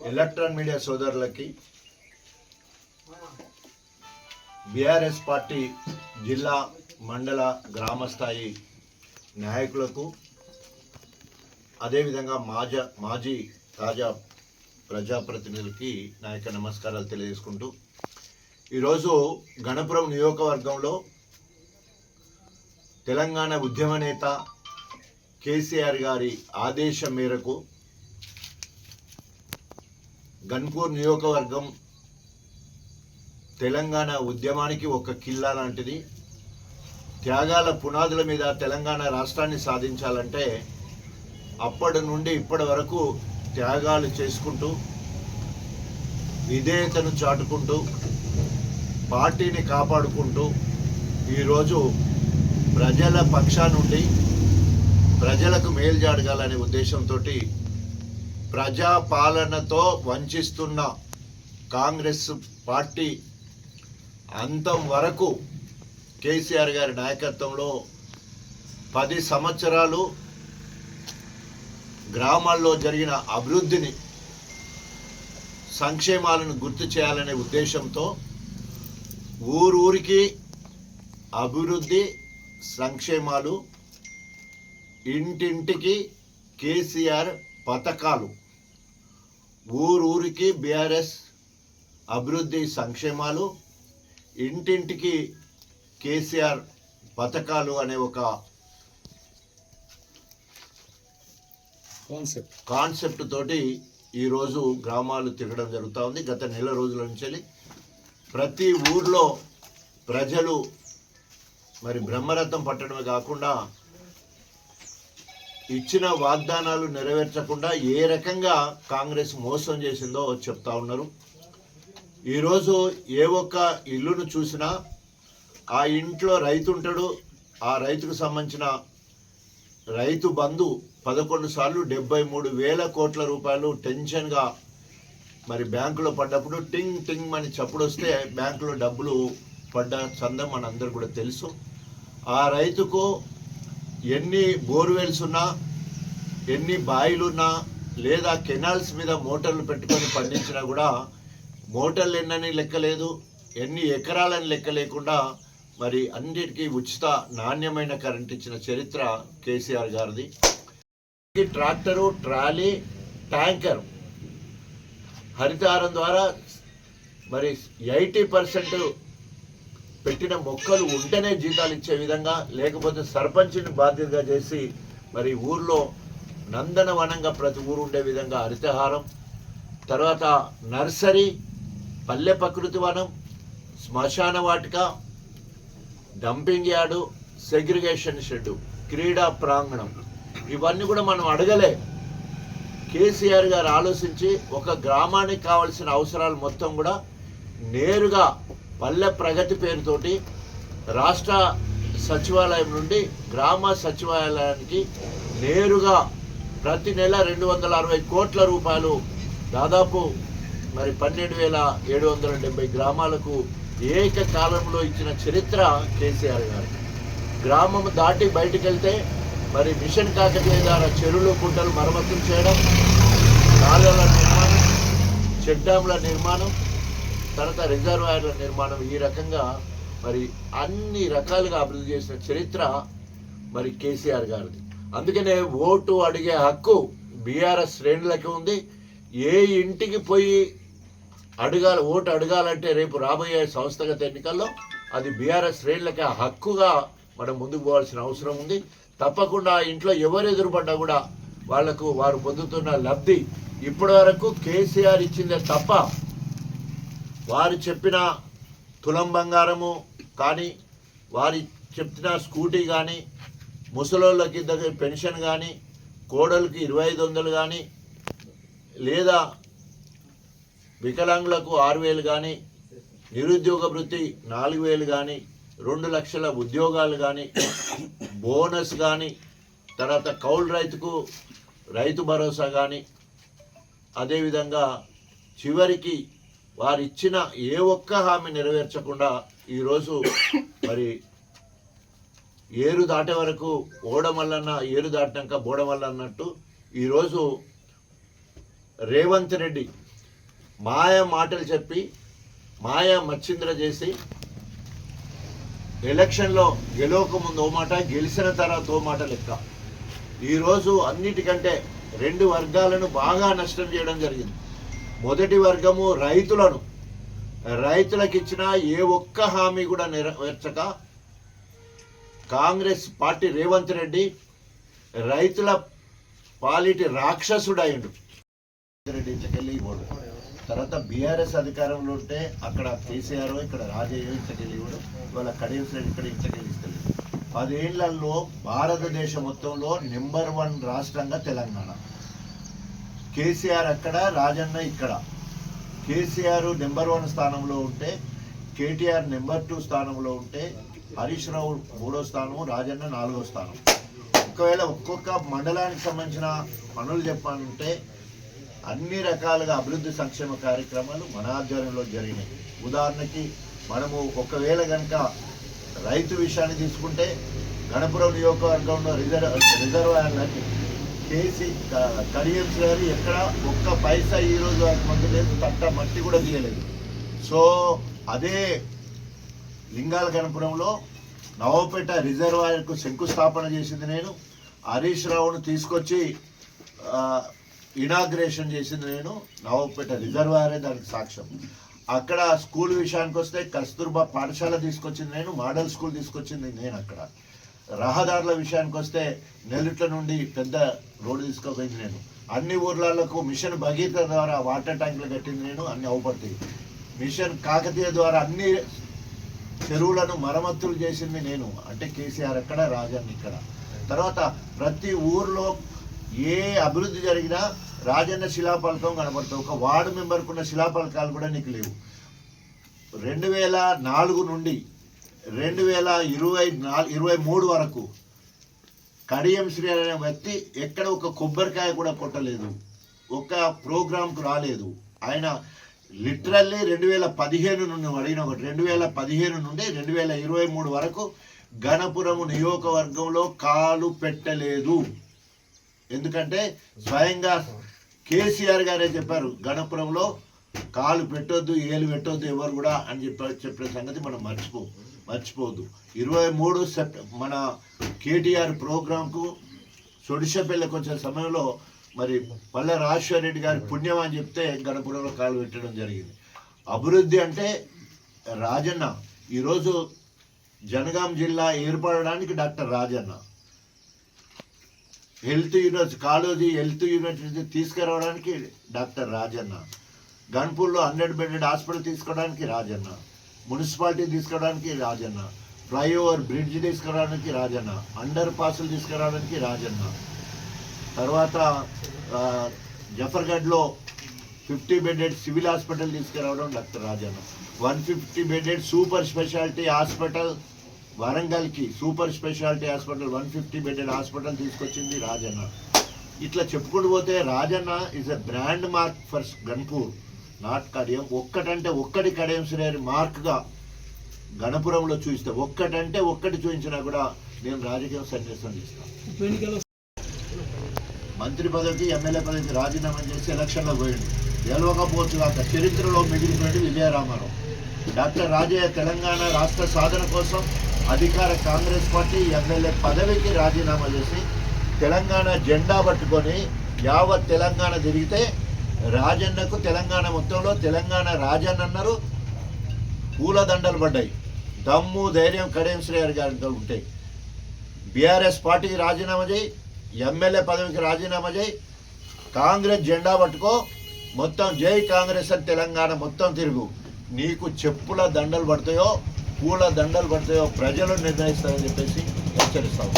Electron media సోదరులకి BRS party జిల్లా మండల గ్రామ స్థాయి నాయకులకు అదేవిధంగా మాజ మాజీ తాజా ప్రజాప్రతినిధులకి నా యొక్క నమస్కారాలు తెలియజేసుకుంటూ ఈరోజు గణపురం నియోజకవర్గంలో తెలంగాణ ఉద్యమ నేత కేసీఆర్ గారి ఆదేశం మేరకు గన్పూర్ నియోజకవర్గం తెలంగాణ ఉద్యమానికి ఒక కిల్లా లాంటిది. త్యాగాల పునాదుల మీద తెలంగాణ రాష్ట్రాన్ని సాధించాలంటే అప్పటి నుండి ఇప్పటి వరకు త్యాగాలు చేసుకుంటూ విధేయతను చాటుకుంటూ పార్టీని కాపాడుకుంటూ ఈరోజు ప్రజల పక్షా నుండి ప్రజలకు మేలు జరగాలనే ఉద్దేశంతో ప్రజాపాలనతో వంచిస్తున్న కాంగ్రెస్ పార్టీ అంతం వరకు కేసీఆర్ గారి నాయకత్వంలో పది సంవత్సరాలు గ్రామాల్లో జరిగిన అభివృద్ధిని సంక్షేమాలను గుర్తు చేయాలనే ఉద్దేశంతో ఊరూరికి అభివృద్ధి సంక్షేమాలు ఇంటింటికి కేసీఆర్ పథకాలు ఊరూరికి బీఆర్ఎస్ అభివృద్ధి సంక్షేమాలు ఇంటింటికి కేసీఆర్ పథకాలు అనే ఒక కాన్సెప్ట్. కాన్సెప్ట్ తోటి ఈరోజు గ్రామాలు తిరగడం జరుగుతూ ఉంది. గత నెల రోజుల నుంచి ప్రతి ఊర్లో ప్రజలు మరి బ్రహ్మరథం పట్టడమే కాకుండా ఇచ్చిన వాగ్దానాలు నెరవేర్చకుండా ఏ రకంగా కాంగ్రెస్ మోసం చేసిందో చెప్తా ఉన్నారు. ఈరోజు ఏ ఒక్క ఇల్లును చూసినా ఆ ఇంట్లో రైతు ఉంటాడు. ఆ రైతుకు సంబంధించిన రైతు బంధు పదకొండు సార్లు డెబ్బై మూడు వేల కోట్ల రూపాయలు టెన్షన్గా మరి బ్యాంకులో పడ్డప్పుడు టింగ్ టింగ్ అని చప్పుడు వస్తే బ్యాంకులో డబ్బులు పడ్డ చందం మనందరూ కూడా తెలుసు. ఆ రైతుకు ఎన్ని బోర్వెల్స్ ఉన్నా ఎన్ని బాయిలున్నా లేదా కెనాల్స్ మీద మోటార్లు పెట్టుకొని పండించినా కూడా మోటార్లు ఎన్నని లెక్కలేదు ఎన్ని ఎకరాలని లెక్క లేకుండా మరి అన్నిటికీ ఉచిత నాణ్యమైన కరెంట్ ఇచ్చిన చరిత్ర కేసీఆర్ గారిది. ట్రాక్టరు ట్రాలీ ట్యాంకర్ హరితహారం ద్వారా మరి ఎయిటీ పర్సెంట్ పెట్టిన మొక్కలు ఉంటేనే జీతాలు ఇచ్చే విధంగా లేకపోతే సర్పంచ్ని బాధ్యతగా చేసి మరి ఊర్లో నందనవనంగా ప్రతి ఊరు ఉండే విధంగా హరితహారం తర్వాత నర్సరీ పల్లె ప్రకృతి వనం శ్మశాన వాటిక డంపింగ్ యార్డు సెగ్రిగేషన్ షెడ్ క్రీడా ప్రాంగణం. ఇవన్నీ కూడా మనం అడగలే. కేసీఆర్ గారు ఆలోచించి ఒక గ్రామానికి కావాల్సిన అవసరాలు మొత్తం కూడా నేరుగా పల్లె ప్రగతి పేరుతోటి రాష్ట్ర సచివాలయం నుండి గ్రామ సచివాలయానికి నేరుగా ప్రతి నెల రెండు వందల అరవై కోట్ల రూపాయలు దాదాపు మరి పన్నెండు వేల ఏడు వందల డెబ్బై గ్రామాలకు ఏకకాలంలో ఇచ్చిన చరిత్ర కేసీఆర్ గారు. గ్రామం దాటి బయటికి వెళ్తే మరి మిషన్ కాకతీయ ద్వారా చెరువులు కుంటలు మరమ్మతులు చేయడం కాలువల నిర్మాణం చెక్ డ్యాముల నిర్మాణం తర్వాత రిజర్వాయర్ల నిర్మాణం ఈ రకంగా మరి అన్ని రకాలుగా అభివృద్ధి చేసిన చరిత్ర మరి కేసీఆర్ గారిది. అందుకనే ఓటు అడిగే హక్కు బీఆర్ఎస్ శ్రేణులకి ఉంది. ఏ ఇంటికి పోయి అడగాలి ఓటు అడగాలంటే రేపు రాబోయే సంస్థగత ఎన్నికల్లో అది బీఆర్ఎస్ శ్రేణులకి ఆ హక్కుగా మనం ముందుకు పోవాల్సిన అవసరం ఉంది. తప్పకుండా ఇంట్లో ఎవరు ఎదురుపడ్డా కూడా వాళ్ళకు వారు పొందుతున్న లబ్ధి ఇప్పటి వరకు కేసీఆర్ ఇచ్చిందే తప్ప వారు చెప్పిన తులం బంగారము కానీ వారి చెప్పిన స్కూటీ కానీ ముసలోళ్ళకి దగ్గర పెన్షన్ కానీ కోడలికి ఇరవై ఐదు వందలు కానీ లేదా వికలాంగులకు ఆరు వేలు కానీ నిరుద్యోగ వృత్తి నాలుగు వేలు కానీ రెండు లక్షల ఉద్యోగాలు కానీ బోనస్ కానీ తర్వాత కౌలు రైతుకు రైతు భరోసా కానీ అదేవిధంగా చివరికి వారు ఇచ్చిన ఏ ఒక్క హామీ నెరవేర్చకుండా ఈరోజు మరి ఏరు దాటే వరకు ఓడమల్లన్న ఏరు దాటినాక బోడమల్ల అన్నట్టు ఈరోజు రేవంత్ రెడ్డి మాయ మాటలు చెప్పి మాయ మచ్చింద్ర చేసి ఎలక్షన్లో గెలవక ముందు ఓ మాట గెలిచిన తర్వాత ఓ మాట లెక్క. ఈరోజు అన్నిటికంటే రెండు వర్గాలను బాగా నష్టం చేయడం జరిగింది. మొదటి వర్గము రైతులను. రైతులకు ఇచ్చిన ఏ ఒక్క హామీ కూడా నెరవేర్చక కాంగ్రెస్ పార్టీ రేవంత్ రెడ్డి రైతుల పాలిటి రాక్షసుడు రెడ్డి ఇంతకెళ్ళి ఇవ్వడు. తర్వాత బీఆర్ఎస్ అధికారంలో ఉంటే అక్కడ కేసీఆర్ ఇక్కడ రాజయ్య ఇంతకెళ్ళి ఇవ్వడు. ఇవాళ కడియం రెడ్డి ఇక్కడ ఇంతకెళ్ళి ఇస్తారు పదేళ్ళలో భారతదేశం మొత్తంలో నెంబర్ వన్ రాష్ట్రంగా తెలంగాణ. కేసీఆర్ అక్కడ రాజన్న ఇక్కడ. కేసీఆర్ నెంబర్ వన్ స్థానంలో ఉంటే కేటీఆర్ నెంబర్ టూ స్థానంలో ఉంటే హరీష్ రావు మూడో స్థానం రాజన్న నాలుగో స్థానం. ఒకవేళ ఒక్కొక్క మండలానికి సంబంధించిన పనులు చెప్పాలంటే అన్ని రకాలుగా అభివృద్ధి సంక్షేమ కార్యక్రమాలు మన ఆధ్వర్యంలో జరిగినాయి. ఉదాహరణకి మనము ఒకవేళ కనుక రైతు విషయాన్ని తీసుకుంటే గణపురం నియోజకవర్గంలో రిజర్వ్ రిజర్వాయర్లకి కేసీ క- కడియం గారు ఎక్కడ ఒక్క పైసా ఈ రోజు వరకు మందు లేదు తట్ట మట్టి కూడా తీయలేదు. సో అదే లింగాల గణపురంలో నవపేట రిజర్వాయర్కు శంకుస్థాపన చేసింది నేను. హరీష్ రావును తీసుకొచ్చి ఇనాగ్రేషన్ చేసింది నేను. నవపేట రిజర్వాయరే దానికి సాక్ష్యం. అక్కడ స్కూల్ విషయానికి వస్తే కస్తూర్బా పాఠశాల తీసుకొచ్చింది నేను మోడల్ స్కూల్ తీసుకొచ్చింది నేను అక్కడ. రహదారుల విషయానికి వస్తే నెల్లుట్ల నుండి పెద్ద రోడ్డు తీసుకుపోయింది నేను. అన్ని ఊర్లకు మిషన్ భగీరథ ద్వారా వాటర్ ట్యాంకులు కట్టింది నేను అన్ని అవపడతాయి మిషన్ కాకతీయ ద్వారా అన్ని చెరువులను మరమ్మతులు చేసింది నేను. అంటే కేసీఆర్ అక్కడ రాజన్ ఇక్కడ. తర్వాత ప్రతి ఊర్లో ఏ అభివృద్ధి జరిగినా రాజన్న శిలాఫలకం కనబడుతుంది ఒక వార్డు మెంబర్కున్న శిలాఫలకాలు కూడా నీకు లేవు. రెండు వేల నాలుగు నుండి రెండు వేల ఇరవై నాలుగు ఇరవై మూడు వరకు కడియం శ్రీ అనే వ్యక్తి ఎక్కడ ఒక కొబ్బరికాయ కూడా కొట్టలేదు. ఒక ప్రోగ్రాంకు రాలేదు. ఆయన లిటరల్లీ రెండు వేల పదిహేను నుండి అడిగిన ఒకటి రెండు వేల పదిహేను నుండి రెండు వేల ఇరవై మూడు వరకు గణపురము నియోజకవర్గంలో కాలు పెట్టలేదు. ఎందుకంటే స్వయంగా కేసీఆర్ గారే చెప్పారు గణపురంలో కాలు పెట్టొద్దు ఏలు పెట్టొద్దు ఎవరు కూడా అని చెప్పి చెప్పిన సంగతి మనం మర్చిపోము. మర్చిపోదు. ఇరవై మూడు సెప్ట మన కేటీఆర్ ప్రోగ్రాంకు సొడిషపల్లికి కొంచెం సమయంలో మరి పల్లె రాజశేఖర రెడ్డి గారి పుణ్యం అని చెప్తే గణపురంలో కాలు పెట్టడం జరిగింది. అభివృద్ధి అంటే రాజన్న. ఈరోజు జనగాం జిల్లా ఏర్పడడానికి doctor Rajanna. Health university college health university తీసుకురావడానికి డాక్టర్ రాజన్న. గన్పూర్లో హండ్రెడ్ బెడెడ్ హాస్పిటల్ తీసుకోవడానికి రాజన్న. మున్సిపాలిటీ తీసుకోవడానికి రాజన్న ఫ్లైఓవర్ బ్రిడ్జ్ తీసుకురావడానికి రాజన్న అండర్ పాసులు తీసుకురావడానికి రాజన్న. తర్వాత జఫర్గఢ్లో ఫిఫ్టీ బెడెడ్ సివిల్ హాస్పిటల్ తీసుకురావడం doctor Rajanna. One fifty bedded super speciality hospital వరంగల్కి super speciality hospital one fifty bedded hospital తీసుకొచ్చింది రాజన్న. ఇట్లా చెప్పుకుంటూ పోతే Rajanna is a brand mark for Ghanpur not Kadiyam ఒక్కటంటే ఒక్కటి కడియం శ్రేణి మార్క్గా గణపురంలో చూస్తే ఒక్కటంటే ఒక్కటి చూపించినా కూడా నేను రాజకీయం సన్యాసం చేస్తాను మంత్రి పదవికి ఎమ్మెల్యే పదవికి రాజీనామా చేసి ఎలక్షన్లో పోయింది గెలవకపోవచ్చు కాక చరిత్రలో మిగిలిపోయింది విజయరామారావు. డాక్టర్ రాజయ్య తెలంగాణ రాష్ట్ర సాధన కోసం అధికార కాంగ్రెస్ పార్టీ ఎమ్మెల్యే పదవికి రాజీనామా చేసి తెలంగాణ జెండా పట్టుకొని యావత్ తెలంగాణ తిరిగితే రాజన్నకు తెలంగాణ మొత్తంలో తెలంగాణ రాజన్న అన్నారు. పూలదండలు పడ్డాయి. దమ్ము ధైర్యం కడియం శ్రేయర్ గారితో ఉంటాయి. బీఆర్ఎస్ పార్టీకి రాజీనామా చేయి ఎమ్మెల్యే పదవికి రాజీనామా చేయి. కాంగ్రెస్ జెండా పట్టుకో మొత్తం జై కాంగ్రెస్ అని తెలంగాణ మొత్తం తిరుగు. నీకు చెప్పుల దండలు పడతాయో పూల దండలు పడతాయో ప్రజలు నిర్ణయిస్తారని చెప్పేసి హెచ్చరిస్తాము